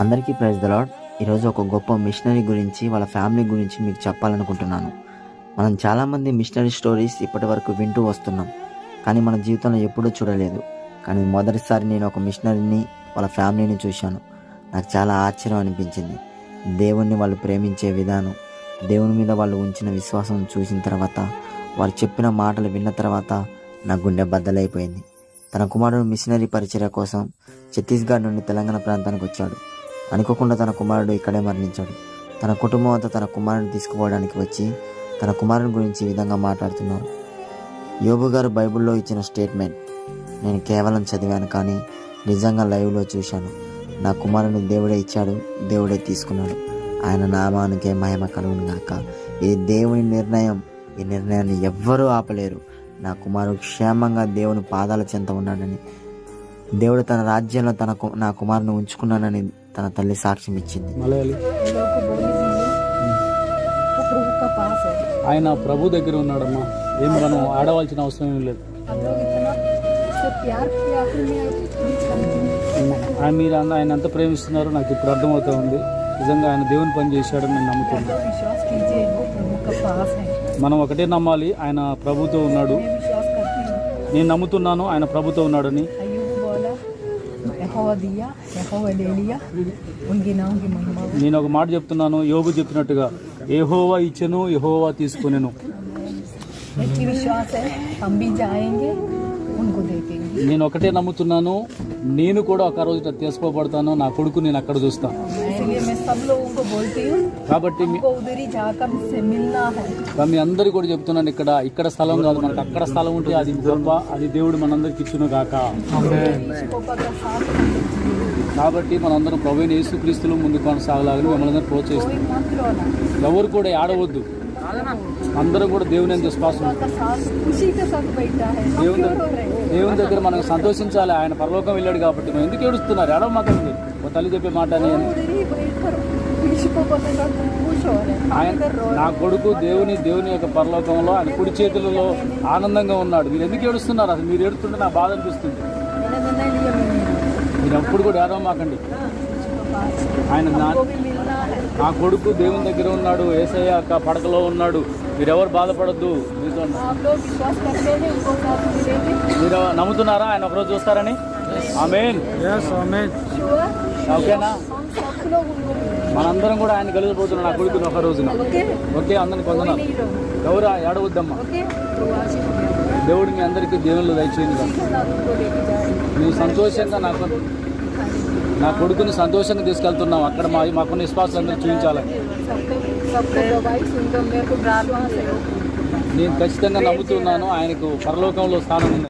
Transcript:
అందరికీ praise the lord ఈరోజు ఒక గొప్ప మిషనరీ గురించి వాళ్ళ ఫ్యామిలీ గురించి మీకు చెప్పాలనుకుంటున్నాను. మనం చాలామంది మిషనరీ స్టోరీస్ ఇప్పటి వరకు వింటూ వస్తున్నాం. కానీ మన జీవితంలో ఎప్పుడూ చూడలేదు. కానీ మొదటిసారి నేను ఒక మిషనరీని వాళ్ళ ఫ్యామిలీని చూశాను. నాకు చాలా ఆశ్చర్యం అనిపించింది. దేవుణ్ణి వాళ్ళు ప్రేమించే విధానం దేవుని మీద వాళ్ళు ఉంచిన విశ్వాసం చూసిన తర్వాత వారు చెప్పిన మాటలు విన్న తర్వాత నా గుండె బద్దలైపోయింది. తన కుమారుడు మిషనరీ పరిచర్య కోసం ఛత్తీస్గఢ్ నుండి తెలంగాణ ప్రాంతానికి వచ్చాడు. అనుకోకుండా తన కుమారుడు ఇక్కడే మరణించాడు. తన కుటుంబం అంతా తన కుమారుడిని తీసుకుపోవడానికి వచ్చి తన కుమారుని గురించి ఈ విధంగా మాట్లాడుతున్నారు. యోబు గారు బైబిల్లో ఇచ్చిన స్టేట్మెంట్ నేను కేవలం చదివాను కానీ నిజంగా లైవ్లో చూశాను. నా కుమారుని దేవుడే ఇచ్చాడు దేవుడే తీసుకున్నాడు. ఆయన నామానికే మహిమ కలుగును గాక. ఇది దేవుని నిర్ణయం ఈ నిర్ణయాన్ని ఎవ్వరూ ఆపలేరు. నా కుమారుడు క్షేమంగా దేవుని పాదాల చెంత ఉన్నాడని దేవుడు తన రాజ్యంలో తన నా కుమారుని ఉంచుకున్నానని తన తల్లి సాక్ష్యం ఇచ్చింది. ఆయన ప్రభు దగ్గర ఉన్నాడమ్మా. ఏం మనం ఆడవలసిన అవసరం ఏం లేదు. మీరు ఆయన ఎంత ప్రేమిస్తున్నారో నాకు ఇప్పుడు అర్థమవుతా ఉంది. నిజంగా ఆయన దేవుని పని చేశాడని నేను నమ్ముతున్నాను. మనం ఒకటే నమ్మాలి ఆయన ప్రభుతో ఉన్నాడు. నేను నమ్ముతున్నాను ఆయన ప్రభుతో ఉన్నాడని. నేను ఒక మాట చెప్తున్నాను యోగు చెప్పినట్టుగా ఎహోవా ఇచ్చను ఎహోవా తీసుకునేను. నేను ఒకటే నమ్ముతున్నాను నేను కూడా ఒక రోజు తీసుకోబడతాను నా కొడుకు నేను అక్కడ చూస్తాను इसलिए मैं सब लोगों को बोलती हूँ కాబట్టి మీ- हमको उधर ही जाकर उससे मिलना है మీ అందరికీ కూడా చెప్తున్నాను ఇక్కడ ఇక్కడ స్థలం కాదు మనకు అక్కడ స్థలం ఉంటే అది గొప్ప అది దేవుడు మనందరికి ఇచ్చును గాక इसको पकड़ साथ కాబట్టి మనందరం ప్రవీణ యేసుక్రీస్తులు ముందు కొనసాగలాగని మిమ్మల్ని అందరూ ప్రోత్సహిస్తాం कोई मत रोना ఎవరు కూడా ఆడవద్దు అందరం కూడా దేవుని ఎంత విశ్వాసం का साथ खुशी के साथ बैठा है हम దేవుని क्यों रो దగ్గర रहे हैं దేవుని దగ్గర మనం సంతోషించాలి ఆయన పరలోకం వెళ్ళాడు కాబట్టి మనం ఎందుకు ఏడుస్తున్నారు ఏడవ మాకండి ఒక తల్లి చెప్పే మాట ఆయన నా కొడుకు దేవుని దేవుని యొక్క పరలోకంలో ఆయన కుడి చేతులలో ఆనందంగా ఉన్నాడు. మీరు ఎందుకు ఏడుస్తున్నారు? అసలు మీరు ఏడుస్తుంటే నా బాధ అనిపిస్తుంది. మీరు ఎప్పుడు కూడా ఏదో మాకండి. ఆయన నా కొడుకు దేవుని దగ్గర ఉన్నాడు. ఏసయ్య పడకలో ఉన్నాడు. మీరెవరు బాధపడద్దు? మీతో మీరు నమ్ముతున్నారా? ఆయన ఒకరోజు చూస్తారని ఆమెన్. ఆమెన్. ఓకేనా? మనందరం కూడా ఆయన కలిగిపోతున్నాం నా కొడుకుని ఒక రోజున. ఓకే? అందరికి పొందన ఎవరు ఏడవద్దమ్మా? దేవుడు మీ అందరికీ దేవుళ్ళు దయచేయండి నువ్వు సంతోషంగా నాకు నా కొడుకుని సంతోషంగా తీసుకెళ్తున్నాం అక్కడ మా మాకున్న విశ్వాసం అందరూ చూపించాలని నేను ఖచ్చితంగా నమ్ముతున్నాను. ఆయనకు పరలోకంలో స్థానం ఉంది.